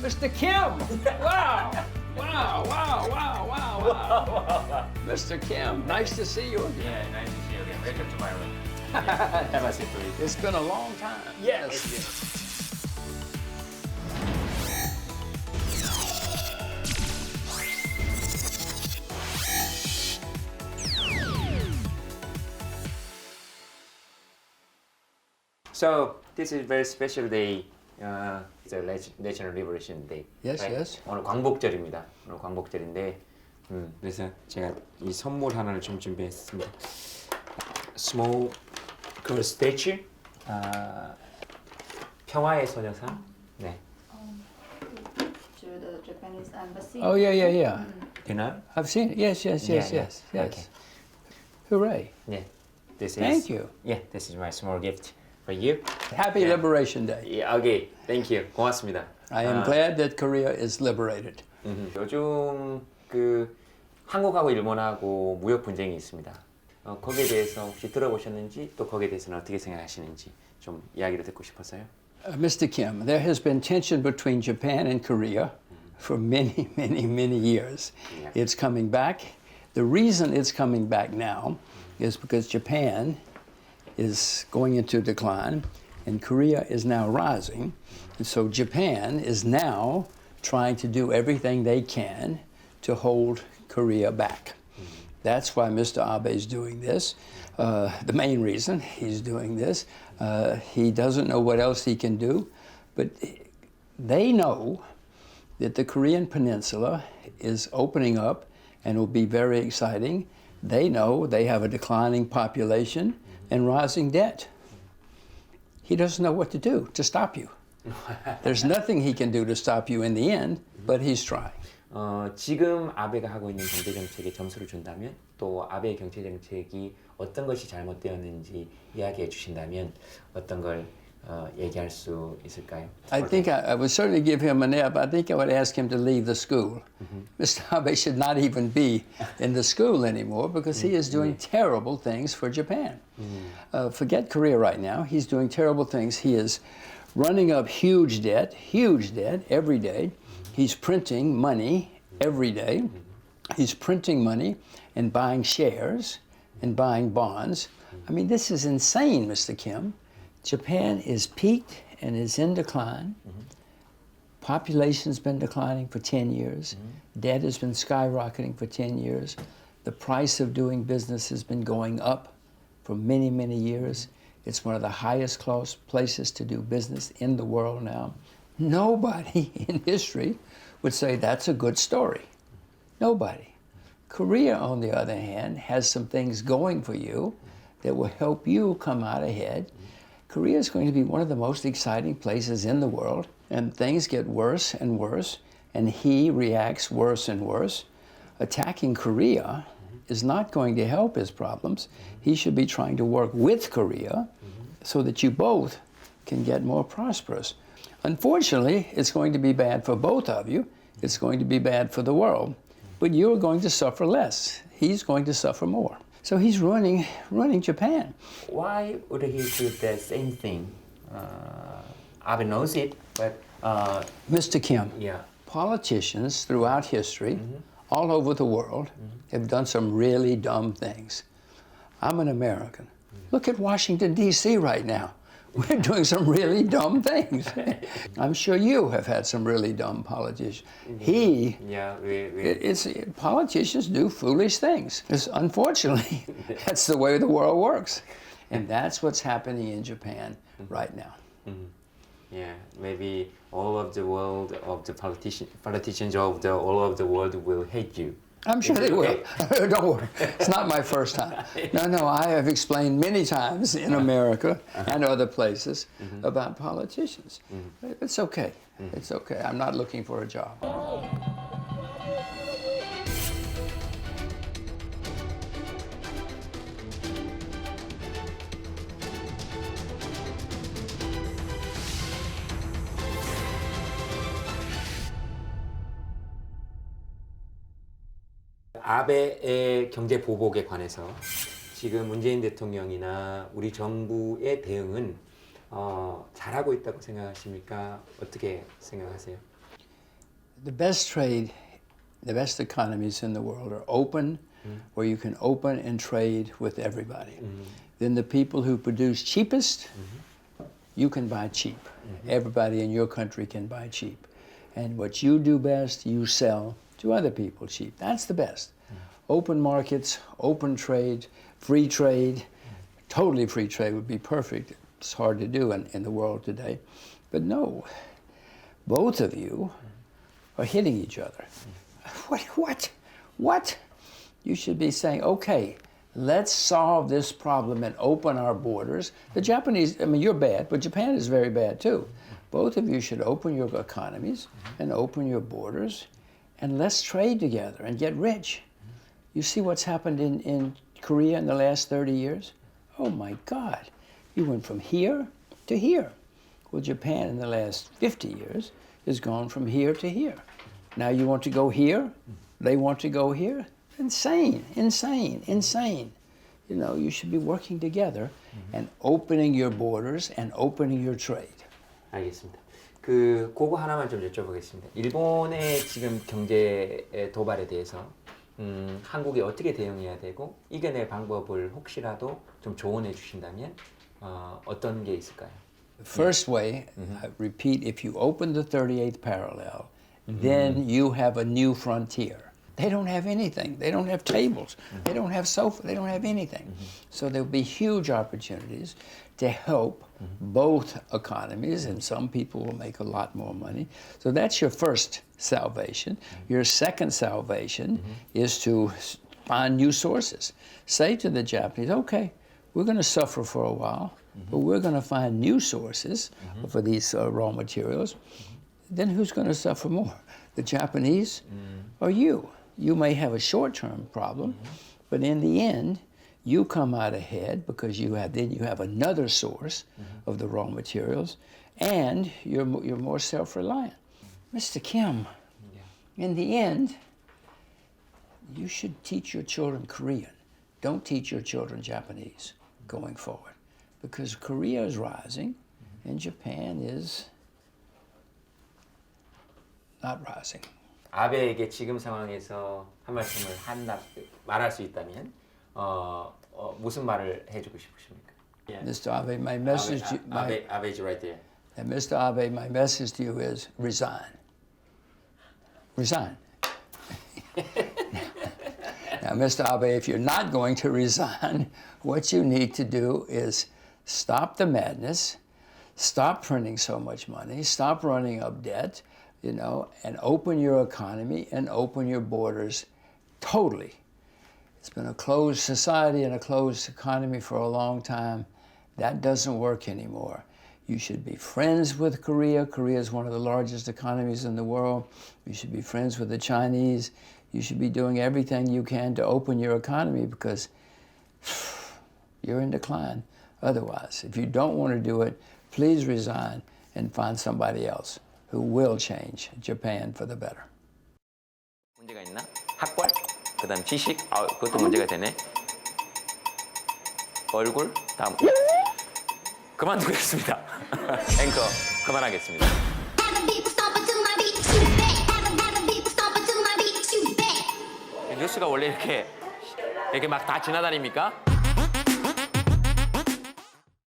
Mr. Kim. Wow. Wow, wow, wow, wow, wow. Mr. Kim, nice to see you again. Yeah, nice to see you again. Welcome to my room. Have a seat, please. It's been a long time. Yes. So this is very special day. Uh, it's a National Liberation Day. Yes, yes. 오늘 광복절입니다. 오늘 광복절인데, 음, 그래서 제가 이 선물 하나를 좀 준비했습니다. Small girl statue. 아, 평화의 소녀상. 네. to the Japanese embassy. Oh, yeah, yeah, yeah. 되나요? I've seen it. Yes, yes, yes, Yeah, yes, yeah. yes. Okay. Hooray. 네. This is. Thank you. Yeah, this is my small gift for you. Happy Yeah. Liberation Day. Yeah, okay. Thank you. 고맙습니다. I am 아, glad that Korea is liberated. 음, 요즘 그 한국하고 일본하고 무역 분쟁이 있습니다. 어, 거기에 대해서 혹시 들어보셨는지 또 거기에 대해서는 어떻게 생각하시는지 좀 이야기를 듣고 싶었어요. Uh, Mr. Kim, there has been tension between Japan and Korea for many, many, many years. Yeah. It's coming back. The reason it's coming back now is because Japan is going into decline and Korea is now rising. And so Japan is now trying to do everything they can to hold Korea back. That's why Mr. Abe is doing this. Uh, the main reason he's doing this, uh, he doesn't know what else he can do, but they know that the Korean Peninsula is opening up and will be very exciting. They know they have a declining population and rising debt. He doesn't know what to do to stop you. There's nothing he can do to stop you in the end, but he's trying. 어, 지금 아베가 하고 있는 경제 정책에 점수를 준다면 또 아베의 경제 정책이 어떤 것이 잘못되었는지 이야기해 주신다면 어떤 걸 어, 얘기할 수 있을까요? I think I, I would certainly give him an F. I think I would ask him to leave the school. Mr. Abe should not even be in the school anymore because he is doing terrible things for Japan. Uh, forget Korea right now. He's doing terrible things. He is running up huge debt, huge debt every day. He's printing money every day. He's printing money and buying shares and buying bonds. I mean, this is insane, Mr. Kim. Japan is peaked and is in decline. Mm-hmm. Population's been declining for 10 years. Mm-hmm. Debt has been skyrocketing for 10 years. The price of doing business has been going up for many, many years. Mm-hmm. It's one of the highest cost places to do business in the world now. Nobody in history would say that's a good story. Nobody. Korea, on the other hand, has some things going for you that will help you come out ahead. Korea is going to be one of the most exciting places in the world, and things get worse and worse, and he reacts worse and worse. Attacking Korea is not going to help his problems. He should be trying to work with Korea so that you both can get more prosperous. Unfortunately, it's going to be bad for both of you. It's going to be bad for the world. But you're going to suffer less. He's going to suffer more. So he's running, running Japan. Why would he do the same thing? Uh, Abe knows it, but uh, Mr. Kim, yeah. politicians throughout history, all over the world, have done some really dumb things. I'm an American. Look at Washington, D.C. right now. We're doing some really dumb things. I'm sure you have had some really dumb politicians. He Yeah, we, we, It- It's politicians do foolish things. It's, unfortunately, that's the way the world works, and that's what's happening in Japan mm-hmm. right now. Mm-hmm. yeah, maybe all of the world of the politician, politicians of the all of the world will hate you. I'm sure they will. Don't worry. It's not my first time. No, no, I have explained many times in America and other places about politicians. It's okay. It's okay. I'm not looking for a job. 아베의 경제 보복에 관해서 지금 문재인 대통령이나 우리 정부의 대응은 어, 잘하고 있다고 생각하십니까? 어떻게 생각하세요? The best trade, the best economies in the world are open, where you can open and trade with everybody. Then the people who produce cheapest, you can buy cheap. Everybody in your country can buy cheap. And what you do best, you sell to other people cheap. That's the best. Open markets, open trade, free trade, totally free trade would be perfect. It's hard to do in, in the world today. But no, both of you are hitting each other. What? What? What? You should be saying, okay, let's solve this problem and open our borders. The Japanese, I mean, you're bad, but Japan is very bad too. Both of you should open your economies and open your borders and let's trade together and get rich. You see what's happened in, in Korea in the last 30 years? Oh my God. You went from here to here. Well, Japan in the last 50 years has gone from here to here. Now you want to go here? They want to go here? Insane, insane, insane. You know, you should be working together and opening your borders and opening your trade. 알겠습니다. 그 그거 하나만 좀 여쭤보겠습니다. 일본의 지금 경제 도발에 대해서 음, 한국이 어떻게 대응해야 되고 이겨낼 방법을 혹시라도 좀 조언해 주신다면 어, 어떤 게 있을까요? The first way, I repeat, if you open the 38th parallel, then you have a new frontier. They don't have anything. They don't have tables. They don't have sofa. They don't have anything. Mm-hmm. So there'll be huge opportunities to help mm-hmm. both economies, and some people will make a lot more money. So that's your first salvation. Mm-hmm. Your second salvation is to find new sources. Say to the Japanese, okay, we're going to suffer for a while, but we're going to find new sources for these uh, raw materials. Then who's going to suffer more? The Japanese mm. or you? You may have a short term problem, but in the end, you come out ahead because you have then you have another source of the raw materials, and you're you're more self reliant. Mr. Kim, in the end, you should teach your children Korean. Don't teach your children Japanese going forward because Korea is rising and Japan is not rising. 아베에게 지금 상황에서 한 말씀을 한다 말할 수 있다면 어, 어, 무슨 말을 해주고 싶으십니까? Mr. Abe, my message, to, my, 아베 아베 right there. and Mr. Abe, my message to you is resign. Resign. now, Mr. Abe, if you're not going to resign, what you need to do is stop the madness, stop printing so much money, stop running up debt, you know, and open your economy and open your borders totally. It's been a closed society and a closed economy for a long time. That doesn't work anymore. You should be friends with Korea. Korea is one of the largest economies in the world. You should be friends with the Chinese. You should be doing everything you can to open your economy because you're in decline otherwise. If you don't want to do it, please resign and find somebody else who will change Japan for the better. 문제가 있나? 학벌, 그다음 지식, 아 그것도 문제가 되네. 얼굴, 다음 그만두겠습니다. 앵커 그만하겠습니다. 뉴스가 원래 이렇게 이렇게 막 다 지나다닙니까?